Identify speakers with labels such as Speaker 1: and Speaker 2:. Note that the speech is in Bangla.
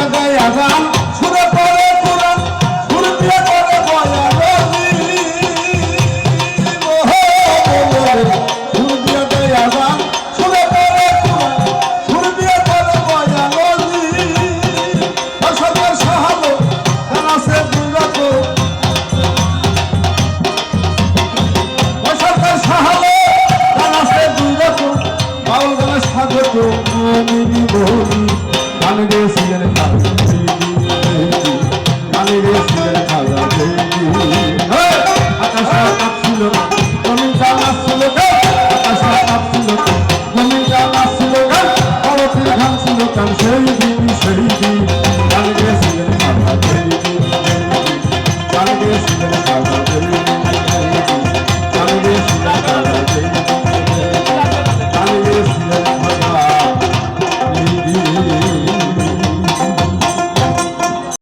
Speaker 1: জায়গায় আগাম সুরে পরে পুরান সুরপিয়া করে সাধক আমি Thank you.